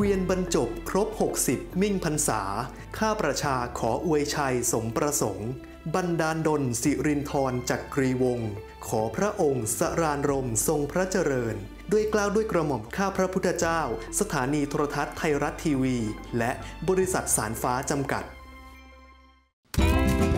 เวียนบรรจบครบ 60 มิ่งพรรษา ข้าประชาขออวยชัยสมประสงค์ บรรดาลดลสิรินทรจักรีวงศ์ขอพระองค์สรานรมทรงพระเจริญ ด้วยกล้าวด้วยกระหม่อมข้าพระพุทธเจ้า สถานีโทรทัศน์ไทยรัฐทีวี และบริษัทสารฟ้าจำกัด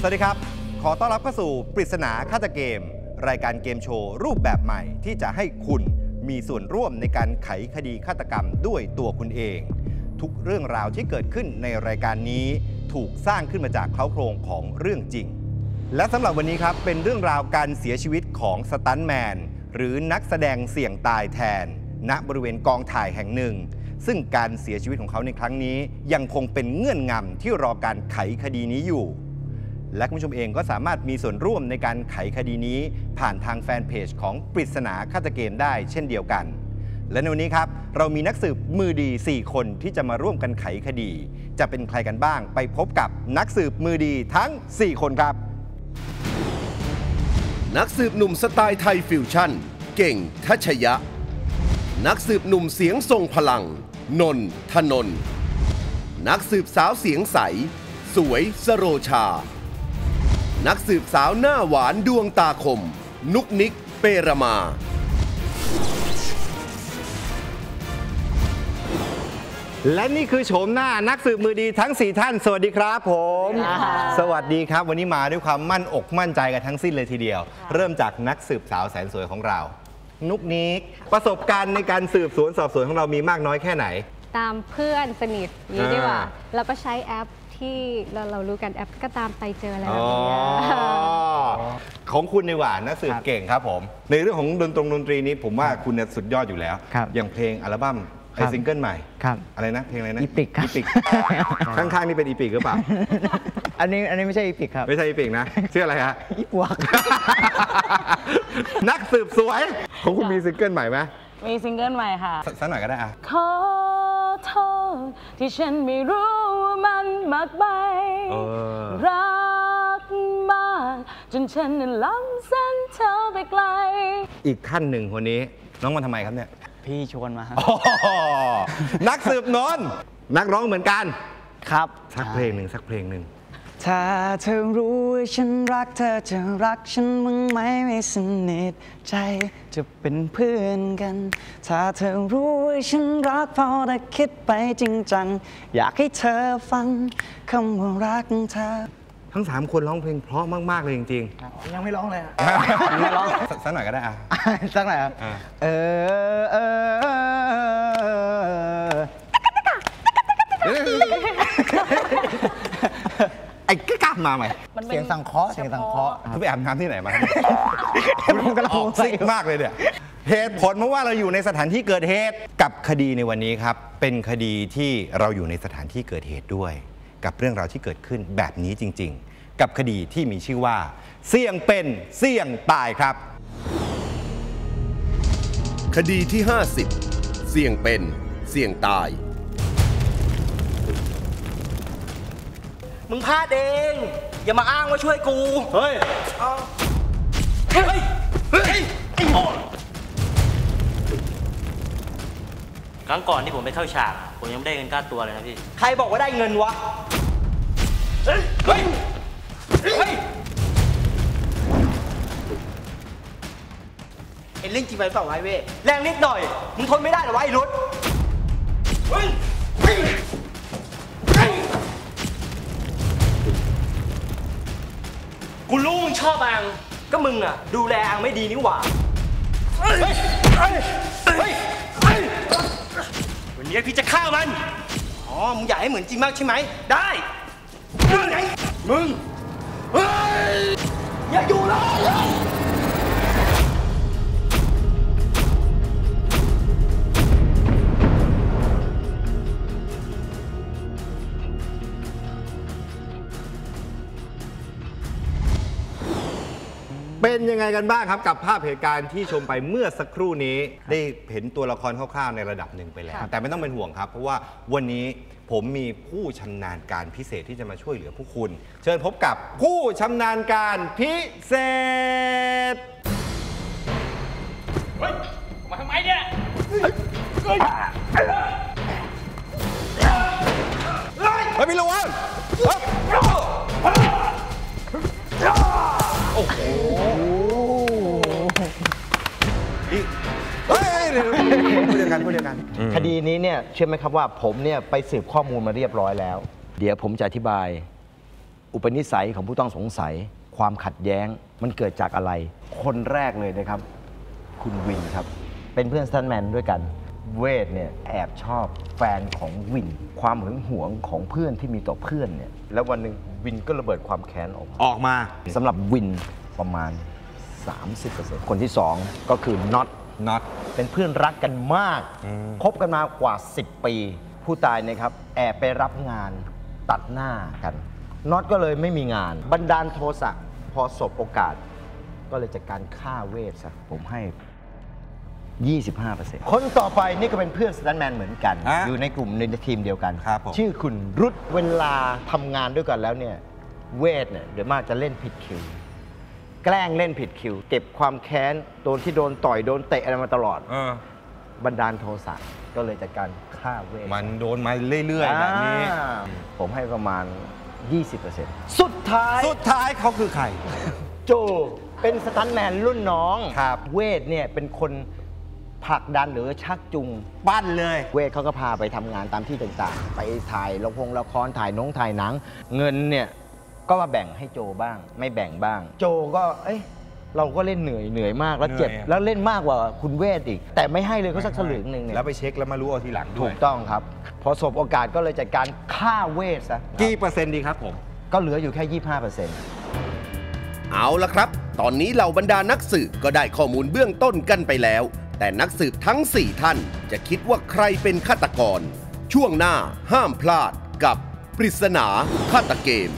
สวัสดีครับ ขอต้อนรับเข้าสู่ปริศนาฆาตเกม รายการเกมโชว์รูปแบบใหม่ที่จะให้คุณมีส่วนร่วมในการไขคดีฆาตกรรมด้วยตัวคุณเอง ทุกเรื่องราวที่เกิดขึ้นในรายการนี้ถูกสร้างขึ้นมาจากเคล้าโครงของเรื่องจริง และสำหรับวันนี้ครับเป็นเรื่องราวการเสียชีวิตของสตันแมนหรือนักแสดงเสี่ยงตายแทน ณบริเวณกองถ่ายแห่งหนึ่ง ซึ่งการเสียชีวิตของเขาในครั้งนี้ยังคงเป็นเงื่อนงำที่รอการไขคดีนี้อยู่ และคุณผู้ชมเองก็สามารถมีส่วนร่วมในการไขคดีนี้ ผ่านทางแฟนเพจของปริศนาฆาตเกมได้เช่นเดียวกัน และในวันนี้ครับ เรามีนักสืบมือดี 4 คนที่จะมาร่วมกันไขคดี จะเป็นใครกันบ้าง ไปพบกับนักสืบมือดีทั้ง 4 คนครับ นักสืบหนุ่มสไตล์ไทยฟิวชั่น เก่งทัชยะ นักสืบหนุ่มเสียงทรงพลัง นนทนน นักสืบสาวเสียงใส สวยสโรชา นักสืบสาวหน้าหวานดวงตาคม นุกนิกเปรมา และนี่คือโฉมหน้านักสืบมือดีทั้ง 4 ท่าน สวัสดีครับผม สวัสดีครับ วันนี้มาด้วยความมั่นอกมั่นใจกันทั้งสิ้นเลยทีเดียว เริ่มจากนักสืบสาวแสนสวยของเรา นุกนิกประสบการณ์ในการสืบสวนสอบสวนของเรามีมากน้อยแค่ไหน ตามเพื่อนสนิทอย่างนี้ดีกว่าอ่าแล้วก็ใช้แอปที่เราเรารู้กันแอปก็ตามไปเจออะไรแบอ๋บอนี้ของคุณดีกว่านักสืบครับเก่งครับผม ในเรื่องของดนตรงดนตรีนี้ผมว่าคุณเนี่ยสุดยอดอยู่แล้วครับอย่างเพลงอัลบั้มไอครับซิงเกิลใหม่ครับอะไรนะเพลงอะไรนะอีปิกครับอีปิกข้างๆนี่เป็นอีปิกหรือเปล่าอันนี้อันนี้ไม่ใช่อีพิกครับ ไม่ใช่อีปิกนะชื่ออะไรฮะอีปวก นักสืบสวยของคุณมีซิงเกิลใหม่ไหมมีซิงเกิลใหม่ค่ะสสักหน่อยก็ได้อะขอโทษที่ฉันไม่รู้ว่ามันมากไปเออรักมาก จนฉันนั้นล้ำเส้นเธอไปไกล อีกท่านหนึ่งคนนี้ น้องมาทำไมครับเนี่ย พี่ชวนมาครับอ๋อนักสืบนนท์นักร้องเหมือนกัน ครับ สักเพลงหนึ่งสักเพลงหนึ่ง ถ้าเธอรู้ว่าฉันรักเธอจะรักฉันบ้างไหมไม่สนิทใจจะเป็นเพื่อนกัน ถ้าเธอรู้ว่าฉันรักพอแต่คิดไปจริงจัง อยากให้เธอฟังคำว่ารักเธอ ทั้งสามคนร้องเพลงเพราะมาก ๆ เลยจริงยังไม่ร้องเลยอะๆไม่ร้องสักสักหน่อยก็ได้อะสักหน่อยครับอ่าเออเออเออ ไอ้กล้า มาใหม่มันเป็นเสียงสังเคราะห์เสียงสังเคราะห์เขาไปอาบน้ำที่ไหนมาครับผมกำลังออกซิกมากเลยเนี่ยเหตุผลเพราะว่าเราอยู่ในสถานที่เกิดเหตุกับคดีในวันนี้ครับ เป็นคดีที่เราอยู่ในสถานที่เกิดเหตุด้วย กับเรื่องราวที่เกิดขึ้นแบบนี้จริง ๆ กับคดีที่มีชื่อว่า เสี่ยงเป็นเสี่ยงตายครับ คดีที่ 50 เสี่ยงเป็นเสี่ยงตาย มึงพลาดเอง อย่ามาอ้างว่าช่วยกู เฮ้ยเฮ้ย เฮ้ย ไอ้หมอครั้งก่อนที่ผมไปเข้าฉากอะผมยังไม่ได้เงินค่าตัวเลยนะพี่ ใครบอกว่าได้เงินวะ เฮ้ย เฮ้ยเฮ้ยเอ็นเล่นจริงไปเปล่าวะไอ้เว้ยแรงนิดหน่อย มึงทนไม่ได้เหรอวะไอ้รุดเฮ้ย กูรู้มึงชอบอัง ก็มึงอะ ดูแลอังไม่ดีนี่หว่า เฮ้ย เฮ้ย เฮ้ย เฮ้ย วันนี้พี่จะฆ่ามัน อ๋อ มึงอยากให้เหมือนจริงมากใช่ไหม ได้ได้ไง มึง เฮ้ย อย่าอยู่แลย งไงกันบ้างครับกับภาพเหตุการณ์ที่ชมไปเมื่อสักครู่นี้ได้เห็นตัวละครคร่าวๆในระดับหนึ่งไปแล้วครับแต่ไม่ต้องเป็นห่วงครับ เพราะว่าวันนี้ผมมีผู้ชำนาญการพิเศษที่จะมาช่วยเหลือผู้คุณ เชิญพบกับผู้ชำนาญการพิเศษมาทำไมเนี่ยเฮ้ยพี่ระวัง นี่เฮ้ยเดี๋ยวพูดเดียวกันพูดเดียวกัน คดีนี้เนี่ยเชื่อไหมครับว่าผมเนี่ยไปสืบข้อมูลมาเรียบร้อยแล้ว เดี๋ยวผมจะอธิบาย อุปนิสัยของผู้ต้องสงสัย ความขัดแย้งมันเกิดจากอะไร คนแรกเลยนะครับ คุณวินครับ เป็นเพื่อนสตันแมนด้วยกัน เวทเนี่ยแอบชอบแฟนของวิน ความหึงหวงของเพื่อนที่มีต่อเพื่อนเนี่ยแล้ววันหนึ่งวินก็ระเบิดความแค้นออกมาออกมาสำหรับวินประมาณ 30%คนที่ 2 ก็คือน็อตน็อตเป็นเพื่อนรักกันมาก คบกันมากว่า 10 ปี ผู้ตายเนะครับ แอบไปรับงานตัดหน้ากันน็อตก็เลยไม่มีงาน บันดาลโทสะพอสบโอกาส ก็เลยจัดการฆ่าเวทซะผมให้ 25%คนต่อไปนี่ก็เป็นเพื่อนสแตนแมนเหมือนกัน ฮะอยู่ในกลุ่มในทีมเดียวกัน ครับผม ชื่อคุณรุดเวลาทำงานด้วยกันแล้วเนี่ย เวทเนี่ยเดี๋ยวมากจะเล่นผิดคิว แกล้งเล่นผิดคิว เก็บความแค้นโดนที่โดนต่อยโดนเตะอะไรมาตลอดเออ บันดาลโทสะก็เลยจัดการฆ่าเวทมันโดนมาเรื่อยๆแบบนี้ อ่าผมให้ประมาณ 20%สุดท้าย สุดท้ายเขาคือใคร โจเป็นสตันท์แมนรุ่นน้อง ครับ เวทเนี่ยเป็นคนผลักดันหรือชักจูงปั้นเลย เวทเขาก็พาไปทำงานตามที่ต่างๆ ไปถ่ายละครละครถ่ายน้องถ่ายหนัง เงินเนี่ย ก็มาแบ่งให้โจบ้าง ไม่แบ่งบ้าง โจก็เอ้ยเราก็เล่นเหนื่อยเหนื่อยมากแล้วเจ็บ เหนื่อยอะแล้วเล่นมากกว่าคุณเวทอีก แต่ไม่ให้เลยก็สักสลึงหนึ่งเนี่ยแล้วไปเช็คแล้วมารู้เอาทีหลังด้ถูวยกต้องครับ พอสบโอกาสก็เลยจัดการฆ่าเวทซะกี่เปอร์เซ็นต์ดีครับผม ก็เหลืออยู่แค่ 25%เอาละครับ ตอนนี้เหล่าบรรดานักสืบก็ได้ข้อมูลเบื้องต้นกันไปแล้ว แต่นักสืบทั้ง 4 ท่าน จะคิดว่าใครเป็นฆาตกร ช่วงหน้าห้ามพลาดกับปริศนาฆาตเกม